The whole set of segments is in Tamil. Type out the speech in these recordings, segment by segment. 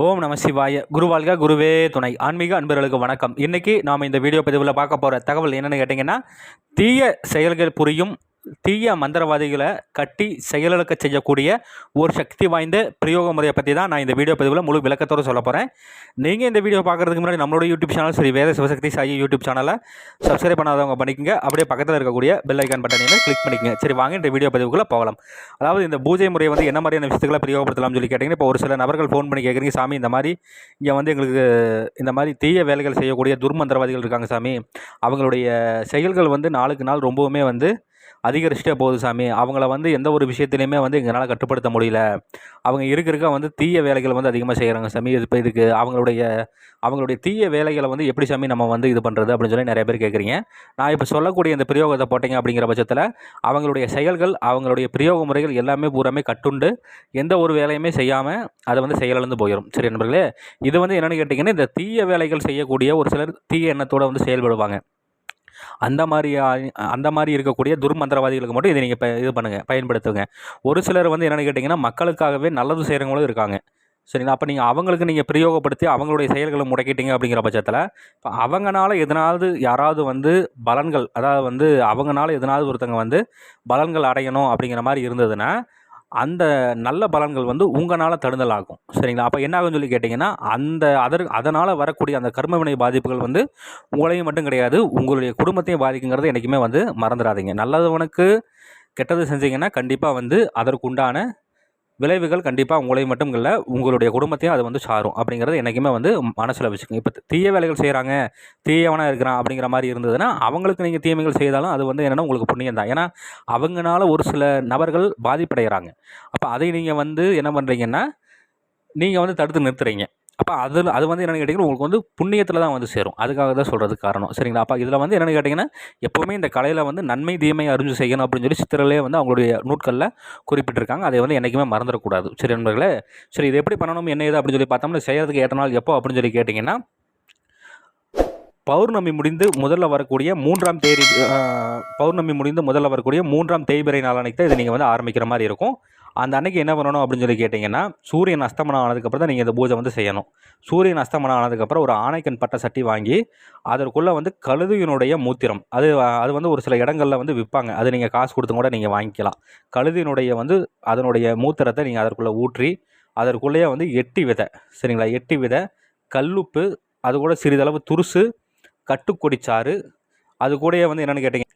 ஓம் நம சிவாய. குருவாழ்க குருவே துணை. ஆன்மீக அன்பர்களுக்கு வணக்கம். இன்றைக்கி நாம் இந்த வீடியோ பதிவில் பார்க்க போகிற தகவல் என்னென்னு கேட்டிங்கன்னா தீய செயல்கள் புரியும் தீய மந்திரவாதிகளை கட்டி செயலிழக்க செய்யக்கூடிய ஒரு சக்தி வாய்ந்த பிரயோக முறையை பற்றி தான் நான் இந்த வீடியோ பதிவில் முழு விளக்கத்தோடு சொல்ல போகிறேன் நீங்கள் இந்த வீடியோ பார்க்குறதுக்கு முன்னாடி நம்மளோட யூடியூப் சேனல் சரி வேத சிவசக்தி சாயி யூடியூப் சேனலை சப்ஸ்கிரைப் பண்ணாதவங்க பண்ணிக்கங்க. அப்படியே பக்கத்தில் இருக்கக்கூடிய பெல் ஐக்கான் பட்டனையுமே கிளிக் பண்ணிக்கங்க. சரி வாங்க இந்த வீடியோ பதிவுக்குள்ளே போகலாம். அதாவது இந்த பூஜை முறை வந்து என்ன மாதிரியான விஷயத்துக்களை பிரயோகப்படுத்தலாம்னு சொல்லி கேட்டிங்கன்னா இப்போ ஒரு சில நபர்கள் ஃபோன் பண்ணி கேட்குறீங்க சாமி இந்த மாதிரி இங்கே வந்து எங்களுக்கு இந்த மாதிரி தீய வேலைகள் செய்யக்கூடிய துர்மந்திரவாதிகள் இருக்காங்க சாமி. அவங்களுடைய செயல்கள் வந்து நாளுக்கு நாள் ரொம்பவுமே வந்து அதிகரிச்சிட்டே போகுது சாமி. அவங்கள வந்து எந்த ஒரு விஷயத்துலையுமே வந்து எங்களால் கட்டுப்படுத்த முடியல. அவங்க இருக்க இருக்க வந்து தீய வேலைகள் வந்து அதிகமாக செய்கிறாங்க சாமி. இது இப்போ இதுக்கு அவங்களுடைய அவங்களுடைய தீய வேலைகளை வந்து எப்படி சாமி நம்ம வந்து இது பண்ணுறது அப்படின்னு சொல்லி நிறைய பேர் கேட்குறீங்க நான் இப்போ சொல்லக்கூடிய இந்த பிரயோகத்தை போட்டீங்க அப்படிங்கிற பட்சத்தில் அவங்களுடைய செயல்கள் அவங்களுடைய பிரயோக முறைகள் எல்லாமே பூராமே கட்டுண்டு எந்த ஒரு வேலையுமே செய்யாமல் அதை வந்து செயலிழந்து போயிடும் சரி நண்பர்களே இது வந்து என்னென்னு கேட்டிங்கன்னா இந்த தீய வேலைகள் செய்யக்கூடிய ஒரு சிலர் தீய எண்ணத்தோடு வந்து செயல்படுவாங்க. அந்த மாதிரி அந்த மாதிரி இருக்கக்கூடிய துர்மந்திரவாதிகளுக்கு மட்டும் இதை நீங்கள் இப்போ இது பண்ணுங்கள் பயன்படுத்துங்க. ஒரு சிலர் வந்து என்னென்னு கேட்டிங்கன்னா மக்களுக்காகவே நல்லது செய்கிறவங்களும் இருக்காங்க. சரிங்களா? அப்போ நீங்கள் அவங்களுக்கு நீங்கள் பிரயோகப்படுத்தி அவங்களுடைய செயல்களை முடக்கிட்டீங்க அப்படிங்கிற பட்சத்தில் இப்போ அவங்கனால எதனாவது யாராவது வந்து பலன்கள் அதாவது வந்து அவங்கனால எதனாவது ஒருத்தங்க வந்து பலன்கள் அடையணும் அப்படிங்கிற மாதிரி இருந்ததுன்னா அந்த நல்ல பலன்கள் வந்து உங்களால் தடுதல் ஆகும் சரிங்களா? அப்போ என்ன ஆகும்னு சொல்லி கேட்டிங்கன்னா அந்த அதர் அதனால் வரக்கூடிய அந்த கர்மவினை பாதிப்புகள் வந்து உங்களையும் மட்டும் கிடையாது உங்களுடைய குடும்பத்தையும் பாதிக்குங்கிறது என்றைக்குமே வந்து மறந்துடாதீங்க. நல்லதவனுக்கு கெட்டது செஞ்சீங்கன்னா கண்டிப்பாக வந்து அதற்குண்டான விளைவுகள் கண்டிப்பாக உங்களை மட்டும் இல்லை உங்களுடைய குடும்பத்தையும் அது வந்து சாரும். அப்படிங்கிறது என்றைக்குமே வந்து மனசில் வச்சுக்கோங்க. இப்போ தீய வேலைகள் செய்கிறாங்க தீயவனாக இருக்கிறான் அப்படிங்கிற மாதிரி இருந்ததுன்னா அவங்களுக்கு நீங்கள் தீமைகள் செய்தாலும் அது வந்து என்னென்னா உங்களுக்கு புண்ணியம் தான். ஏன்னா அவங்கனால ஒரு சில நபர்கள் பாதிப்படைகிறாங்க அப்போ அதை நீங்கள் வந்து என்ன பண்ணுறீங்கன்னா நீங்கள் வந்து தடுத்து நிறுத்துறீங்க. அப்போ அதில் அது வந்து என்னென்னு கேட்டிங்கன்னா உங்களுக்கு வந்து புண்ணியத்தில் தான் வந்து சேரும். அதுக்காக தான் சொல்கிறது காரணம். சரிங்களா? அப்போ இதில் வந்து என்னென்னு கேட்டிங்கன்னா எப்போவுமே இந்த கலையில் வந்து நன்மை தீமை அறிஞ்சு செய்யணும் அப்படின்னு சொல்லி சித்திரலே வந்து அவங்களுடைய நூட்களில் குறிப்பிட்டிருக்காங்க. அதை வந்து என்றைக்குமே மறந்துடக்கூடாது. சரி நண்பர்களே சரி இது எப்படி பண்ணணும் என்ன ஏது அப்படின்னு சொல்லி பார்த்தோம்னா செய்கிறதுக்கு ஏற்ற நாள் எப்போ அப்படின்னு சொல்லி கேட்டிங்கன்னா பௌர்ணமி முடிந்து முதல்ல வரக்கூடிய மூன்றாம் தேதி பௌர்ணமி முடிந்து முதல்ல வரக்கூடிய மூன்றாம் தேய்பிரை நாள் அன்னைக்கு தான் இதை நீங்கள் வந்து ஆரம்பிக்கிற மாதிரி இருக்கும். அந்த அன்னைக்கு என்ன பண்ணணும் அப்படின்னு சொல்லி கேட்டிங்கன்னா சூரியன் அஸ்தமனம் ஆனதுக்கப்புறம் தான் நீங்கள் இந்த பூஜை வந்து செய்யணும். சூரியன் அஸ்தமனம் ஆனதுக்கப்புறம் ஒரு ஆணைக்கன் பட்ட சட்டி வாங்கி அதற்குள்ளே வந்து கழுதியினுடைய மூத்திரம். அது அது வந்து ஒரு சில இடங்களில் வந்து விற்பாங்க. அது நீங்கள் காசு கொடுத்து கூட நீங்கள் வாங்கிக்கலாம். கழுதியினுடைய வந்து அதனுடைய மூத்திரத்தை நீங்கள் அதற்குள்ளே ஊற்றி அதற்குள்ளேயே வந்து எட்டி விதை. சரிங்களா? எட்டி விதை கல்லுப்பு அது கூட சிறிதளவு துருசு கட்டுக்கொடிச்சாறு அது கூடயே வந்து என்னென்னு கேட்டிங்க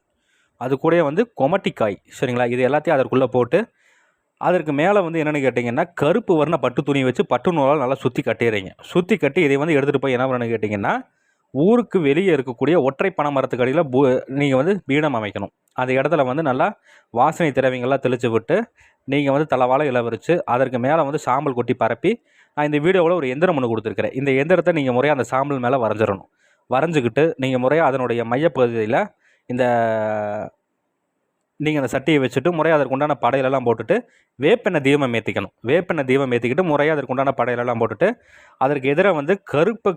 அது கூடயே வந்து கொமட்டிக்காய். சரிங்களா? இது எல்லாத்தையும் அதற்குள்ளே போட்டு அதற்கு மேலே வந்து என்னென்னு கேட்டிங்கன்னா கருப்பு வர்ண பட்டு துணி வச்சு பட்டு நூலால் நல்லா சுற்றி கட்டிடுறீங்க சுற்றி கட்டி இதை வந்து எடுத்துகிட்டு போய் என்ன பண்ணணும்னு கேட்டிங்கன்னா ஊருக்கு வெளியே இருக்கக்கூடிய ஒற்றை பனை மரத்துக்கு அடியில் பூ நீங்கள் வந்து பீடம் அமைக்கணும். அந்த இடத்துல வந்து நல்லா வாசனை திரவியங்கள்லாம் தெளித்து விட்டு நீங்கள் வந்து தலைவாழ இளவரிச்சு அதற்கு மேலே வந்து சாம்பல் கொட்டி பரப்பி நான் இந்த வீடியோவில் ஒரு எந்திரம் ஒன்று கொடுத்துருக்குறேன். இந்த எந்திரத்தை நீங்கள் முறையாக அந்த சாம்பல் மேலே வரைஞ்சிடணும். வரைஞ்சிக்கிட்டு நீங்கள் முறையாக அதனுடைய மையப்பகுதியில் இந்த நீங்கள் அந்த சட்டியை வச்சுட்டு முறையாக அதற்கு உண்டான படையிலெல்லாம் போட்டுட்டு வேப்பெண்ணெய் தீபம் ஏற்றிக்கணும் வேப்பெண்ணெய் தீபம் ஏற்றிக்கிட்டு முறையாக அதற்கு உண்டான படையிலெல்லாம் போட்டுட்டு அதற்கு எதிராக வந்து கருப்பு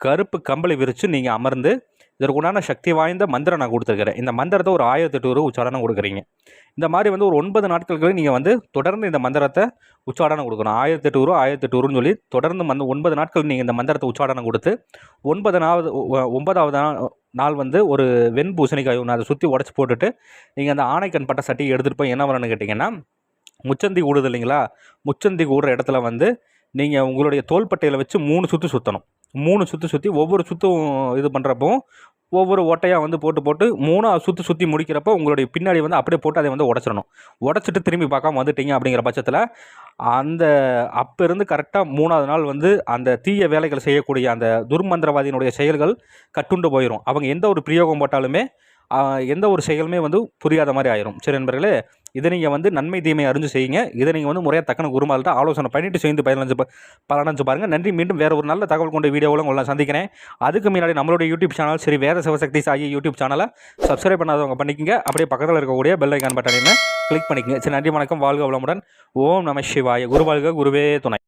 கருப்பு கம்பளி விரித்து நீங்கள் அமர்ந்து இதற்கு உண்டான சக்தி வாய்ந்த மந்திரம் நான் கொடுத்துருக்கிறேன். இந்த மந்திரத்தை ஒரு ஆயிரத்தி எட்டு ரூபா உச்சாரணம் கொடுக்குறீங்க. இந்த மாதிரி வந்து ஒரு ஒன்பது நாட்களுக்கு நீங்கள் வந்து தொடர்ந்து இந்த மந்திரத்தை உச்சாடனம் கொடுக்கணும். ஆயிரத்தி எட்டு ரூபா ஆயிரத்தி எட்டு சொல்லி தொடர்ந்து மந்த ஒன்பது நாட்கள் நீங்கள் இந்த மந்திரத்தை உச்சாடனம் கொடுத்து ஒன்பதனாவது ஒன்பதாவது நாள் வந்து ஒரு வெண் பூசணிக்காய் ஒன்று அதை சுற்றி உடச்சி போட்டுட்டு நீங்கள் அந்த ஆணைக்கண் பட்ட சட்டியை எடுத்துகிட்டு போய் என்ன வரணும்னு கேட்டிங்கன்னா முச்சந்தி கூடுது இல்லைங்களா? முச்சந்தி கூடுற இடத்துல வந்து நீங்கள் உங்களுடைய தோள்பட்டையில் வச்சு மூணு சுற்று சுற்றணும் மூணு சுற்றி சுற்றி ஒவ்வொரு சுற்றும் இது பண்ணுறப்போ ஒவ்வொரு ஓட்டையாக வந்து போட்டு போட்டு மூணாக சுற்றி சுற்றி முடிக்கிறப்போ உங்களுடைய பின்னாடி வந்து அப்படியே போட்டு அதை வந்து உடச்சிடணும். உடச்சிட்டு திரும்பி பார்க்காம வந்துட்டீங்க அப்படிங்கிற பட்சத்தில் அந்த அப்போ இருந்து கரெக்டாக மூணாவது நாள் வந்து அந்த தீய வேலைகள் செய்யக்கூடிய அந்த துர்மந்திரவாதியினுடைய செயல்கள் கட்டுண்டு போயிடும் அவங்க எந்த ஒரு பிரயோகம் போட்டாலுமே எந்த ஒரு செயலுமே வந்து புரியாத மாதிரி ஆயிரும். சரி நண்பர்களே இதை நீங்கள் வந்து நன்மை தீமை அறிஞ்சு செய்யுங்க. இதை நீங்கள் வந்து முறையாக தக்கன குருமால்கிட்ட ஆலோசனை பண்ணிட்டு சேர்ந்து பதினஞ்சு பதினஞ்சு பாருங்கள் நன்றி. மீண்டும் வேறு ஒரு நல்ல தகவல் கொண்ட வீடியோவில் உங்களை சந்திக்கிறேன். அதுக்கு முன்னாடி நம்மளுடைய யூடியூப் சேனல் சரி வேத சிவசக்தி சாயி யூடியூப் சேனலை சப்ஸ்கிரைப் பண்ணாதவங்க பண்ணிக்கங்க. அப்படியே பக்கத்தில் இருக்கக்கூடிய பெல் ஐக்கான் பட்டனையுமே கிளிக் பண்ணிக்கங்க. சரி நன்றி வணக்கம். வாழ்க வளமுடன். ஓம் நம சிவாய. குருவாழ்க குருவே துணை.